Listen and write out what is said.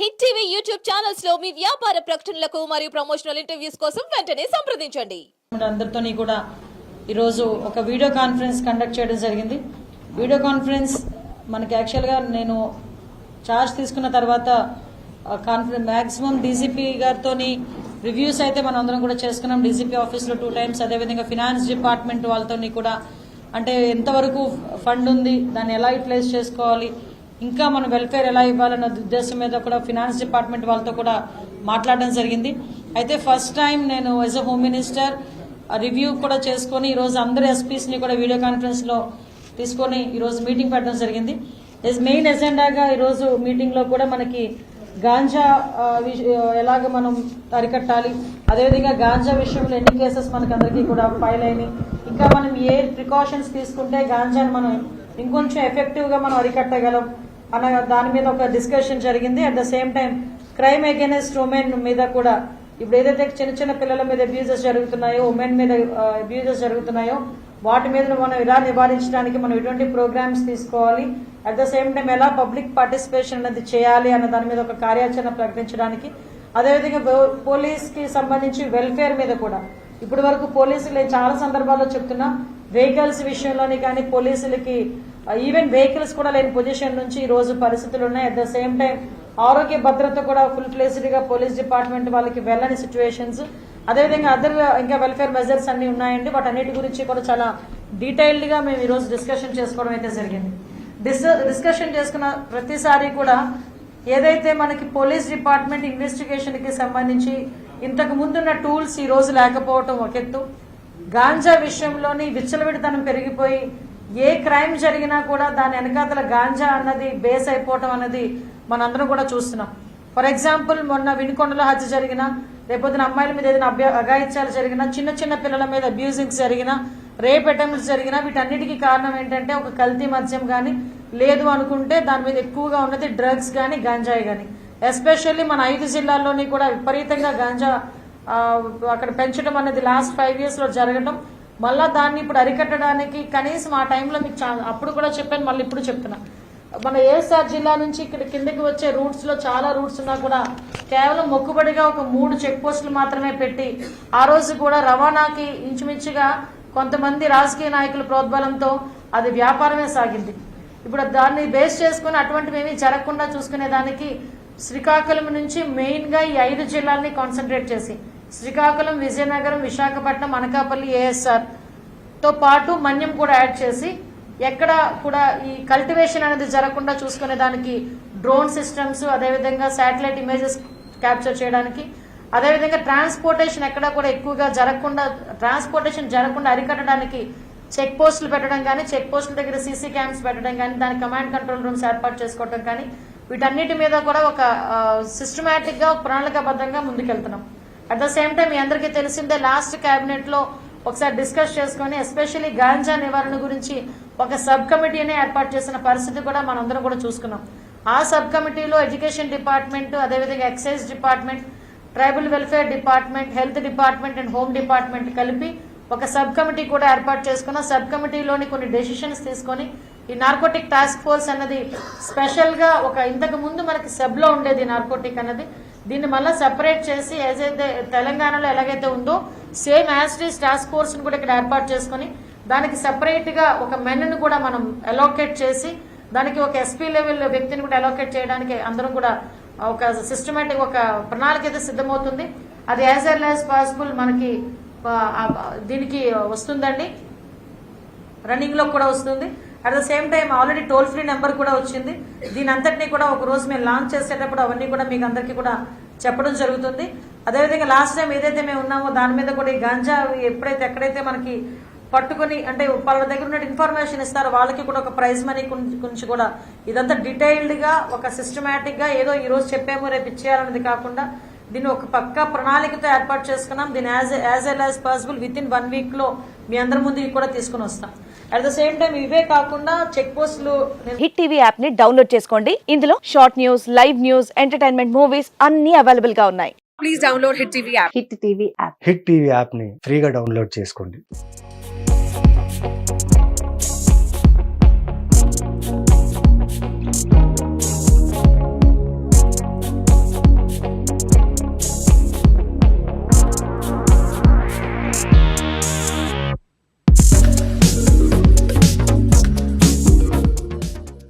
Hit TV YouTube ఛానల్స్లో మీ వ్యాపార ప్రకటనలకు మరియు ప్రమోషనల్ ఇంటర్వ్యూస్ కోసం వెంటనే సంప్రదించండి. అందరితోని కూడా ఈరోజు ఒక వీడియో కాన్ఫరెన్స్ కండక్ట్ చేయడం జరిగింది. వీడియో కాన్ఫరెన్స్ మనకి యాక్చువల్గా నేను చార్జ్ తీసుకున్న తర్వాత కాన్ఫరెన్స్ మ్యాక్సిమం డీజీపీ గారితో రివ్యూస్ అయితే మనం అందరం కూడా చేసుకున్నాం. డీజీపీ ఆఫీస్లో టూ టైమ్స్ అదేవిధంగా ఫినాన్స్ డిపార్ట్మెంట్ వాళ్ళతోని కూడా. అంటే ఎంతవరకు ఫండ్ ఉంది దాన్ని ఎలా యూటిలైజ్ చేసుకోవాలి ఇంకా మన వెల్ఫేర్ ఎలా ఇవ్వాలన్న ఉద్దేశం మీద కూడా ఫినాన్స్ డిపార్ట్మెంట్ వాళ్ళతో కూడా మాట్లాడడం జరిగింది. అయితే ఫస్ట్ టైం నేను as a home minister review కూడా చేసుకొని ఈరోజు అందరు ఎస్పీస్ని కూడా వీడియో కాన్ఫరెన్స్లో తీసుకొని ఈరోజు మీటింగ్ పెట్టడం జరిగింది. మెయిన్ ఎజెండాగా ఈరోజు మీటింగ్లో కూడా మనకి గాంజా విష- ఎలాగ మనం అరికట్టాలి అదేవిధంగా గాంజా విషయంలో ఎన్ని కేసెస్ మనకి అందరికీ కూడా ఫైల్ అయినాయి. ఇంకా మనం ఏ ప్రికాషన్స్ తీసుకుంటే గాంజాని మనం ఇంకొంచెం ఎఫెక్టివ్గా మనం అరికట్టగలం అన్న దాని మీద ఒక డిస్కషన్ జరిగింది. At the same time crime against women మీద కూడా ఇప్పుడు ఏదైతే చిన్న చిన్న పిల్లల మీద అబ్యూజెస్ జరుగుతున్నాయో ఉమెన్ మీద అబ్యూజెస్ జరుగుతున్నాయో వాటి మీద మనం ఎలా నివారించడానికి మనం ఎటువంటి ప్రోగ్రామ్స్ తీసుకోవాలి? అట్ ద సేమ్ టైం ఎలా పబ్లిక్ పార్టిసిపేషన్ అనేది చేయాలి అన్న దాని మీద ఒక కార్యాచరణ ప్రకటించడానికి? అదేవిధంగా పోలీస్కి సంబంధించి వెల్ఫేర్ మీద కూడా. ఇప్పటి వరకు పోలీసులు చాలా సందర్భాల్లో చెప్తున్నా వెహికల్స్ విషయంలోని కానీ పోలీసులకి Uh, ఈవెన్ వెహికల్స్ కూడా లేని పొజిషన్ నుంచి ఈ రోజు పరిస్థితులు ఉన్నాయి. అట్ ద సేమ్ టైం ఆరోగ్య భద్రత కూడా ఫుల్ ఫ్లెజ్డ్గా పోలీస్ డిపార్ట్మెంట్ వాళ్ళకి వెళ్ళని సిచ్యువేషన్స్ అదేవిధంగా అదర్ ఇంకా వెల్ఫేర్ మెజర్స్ అన్ని ఉన్నాయండి. వాటన్నిటి గురించి కూడా చాలా డీటెయిల్డ్గా మేము ఈ రోజు డిస్కషన్ చేసుకోవడం అయితే జరిగింది. డిస్ డిస్కషన్ చేసుకున్న ప్రతిసారి కూడా ఏదైతే మనకి పోలీస్ డిపార్ట్మెంట్ ఇన్వెస్టిగేషన్కి సంబంధించి ఇంతకు ముందున్న టూల్స్ ఈ రోజు లేకపోవటం ఒక ఎత్తు. గాంజా విషయంలోని విచ్చలవిడితనం పెరిగిపోయి ఏ క్రైమ్ జరిగినా కూడా దాని వెనకాతల గాంజా అన్నది బేస్ అయిపోవటం అన్నది మనందరం కూడా చూస్తున్నాం. ఫర్ ఎగ్జాంపుల్ మొన్న వినుకొండలో హత్య జరిగిన లేకపోతే అమ్మాయిల మీద ఏదైనా అభ్య అఘాయిత్యాలు జరిగినా చిన్న చిన్న పిల్లల మీద అబ్యూజింగ్స్ జరిగినా రేప్ అటెంప్ట్స్ జరిగినా వీటన్నిటికీ కారణం ఏంటంటే ఒక కల్తీ మద్యం కానీ లేదు అనుకుంటే దాని మీద ఎక్కువగా ఉన్నది డ్రగ్స్ కానీ గాంజాయి కానీ ఎస్పెషల్లీ మన ఐదు జిల్లాల్లోని కూడా విపరీతంగా గాంజా అక్కడ పెంచడం అనేది లాస్ట్ ఫైవ్ ఇయర్స్లో జరగడం మళ్ళా దాన్ని ఇప్పుడు అరికట్టడానికి కనీసం ఆ టైంలో మీకు అప్పుడు కూడా చెప్పాను మళ్ళీ ఇప్పుడు చెప్తున్నా. మన ఏఎస్ఆర్ జిల్లా నుంచి ఇక్కడ కిందకి వచ్చే రూట్స్లో చాలా రూట్స్ ఉన్నా కూడా కేవలం మొక్కుబడిగా ఒక మూడు చెక్ పోస్టులు మాత్రమే పెట్టి ఆ రోజు కూడా రవాణాకి ఇంచుమించుగా కొంతమంది రాజకీయ నాయకుల ప్రోద్బలంతో అది వ్యాపారమే సాగింది. ఇప్పుడు దాన్ని బేస్ చేసుకుని అటువంటివి జరగకుండా చూసుకునే దానికి శ్రీకాకుళం నుంచి మెయిన్గా ఈ ఐదు జిల్లాల్ని కాన్సన్ట్రేట్ చేసి శ్రీకాకుళం విజయనగరం విశాఖపట్నం అనకాపల్లి ఏఎస్ఆర్తో పాటు మన్యం కూడా యాడ్ చేసి ఎక్కడ కూడా ఈ కల్టివేషన్ అనేది జరగకుండా చూసుకునే దానికి డ్రోన్ సిస్టమ్స్ అదేవిధంగా శాటిలైట్ ఇమేజెస్ క్యాప్చర్ చేయడానికి అదేవిధంగా ట్రాన్స్పోర్టేషన్ ఎక్కడ కూడా ఎక్కువగా జరగకుండా ట్రాన్స్పోర్టేషన్ జరగకుండా అరికట్టడానికి చెక్ పోస్టులు పెట్టడం కానీ చెక్ పోస్టుల దగ్గర సీసీ క్యామ్స్ పెట్టడం కానీ దాని కమాండ్ కంట్రోల్ రూమ్స్ ఏర్పాటు చేసుకోవడం కానీ వీటన్నిటి మీద కూడా ఒక సిస్టమేటిక్గా ఒక ప్రణాళికాబద్ధంగా ముందుకెళ్తున్నాం. అట్ ద సేమ్ టైం మీ అందరికీ తెలిసిందే లాస్ట్ కేబినెట్లో ఒకసారి డిస్కస్ చేసుకుని ఎస్పెషల్లీ గాంజా నివారణ గురించి ఒక సబ్ కమిటీని ఏర్పాటు చేసిన పరిస్థితి కూడా మనందరం కూడా చూసుకున్నాం. ఆ సబ్ కమిటీలో ఎడ్యుకేషన్ డిపార్ట్మెంట్ అదేవిధంగా excise department tribal welfare department health department and home department కలిపి ఒక సబ్ కమిటీ కూడా ఏర్పాటు చేసుకున్న. సబ్ కమిటీలోని కొన్ని డెసిషన్స్ తీసుకొని ఈ నార్కోటిక్ టాస్క్ ఫోర్స్ అన్నది స్పెషల్గా ఒక ఇంతకు ముందు మనకి సబ్లో ఉండేది నార్కోటిక్ అన్నది. దీన్ని మళ్ళీ సెపరేట్ చేసి ఏదైతే తెలంగాణలో ఎలాగైతే ఉందో సేమ్ యాస్టీస్ టాస్క్ ఫోర్స్ని కూడా ఇక్కడ ఏర్పాటు చేసుకొని దానికి సెపరేట్గా ఒక మెన్ను కూడా మనం అలోకేట్ చేసి దానికి ఒక ఎస్పీ లెవెల్ వ్యక్తిని కూడా అలోకేట్ చేయడానికి అందరం కూడా ఒక సిస్టమేటిక్ ఒక ప్రణాళిక అయితే సిద్ధమవుతుంది. అది యాజ్ ఎల్ యాజ్ పాసిబుల్ మనకి దీనికి వస్తుందండి. రన్నింగ్లో కూడా వస్తుంది. At the same time already toll free number కూడా వచ్చింది. దీని అంతటినీ కూడా ఒక రోజు మేము లాంచ్ చేసేటప్పుడు అవన్నీ కూడా మీకు అందరికీ కూడా చెప్పడం జరుగుతుంది. అదేవిధంగా లాస్ట్ టైం ఏదైతే మేము ఉన్నామో దాని మీద కూడా ఈ గంజా ఎప్పుడైతే ఎక్కడైతే మనకి పట్టుకుని అంటే వాళ్ళ దగ్గర ఉన్న ఇన్ఫర్మేషన్ ఇస్తారో వాళ్ళకి కూడా ఒక ప్రైజ్ మనీ గురించి కూడా ఇదంతా డీటెయిల్డ్గా ఒక సిస్టమేటిక్గా ఏదో ఈ రోజు చెప్పాము రేపు ఇచ్చేయాలన్నది కాకుండా దీన్ని ఒక పక్క ప్రణాళికతో ఏర్పాటు చేసుకున్నాం. దీన్ని as as early as possible within one వీక్లో మీ అందరి ముందు కూడా తీసుకుని వస్తాం. అట్ ద సేమ్ టైం ఇవే కాకుండా చెక్ పోస్టులు హిట్ టీవీ యాప్ని డౌన్లోడ్ చేసుకోండి. ఇందులో short news live news entertainment movies అన్ని అవైలబుల్గా ఉన్నాయి. Please download Hit TV app. Hit TV app Hit TV యాప్ని ఫ్రీగా డౌన్లోడ్ చేసుకోండి.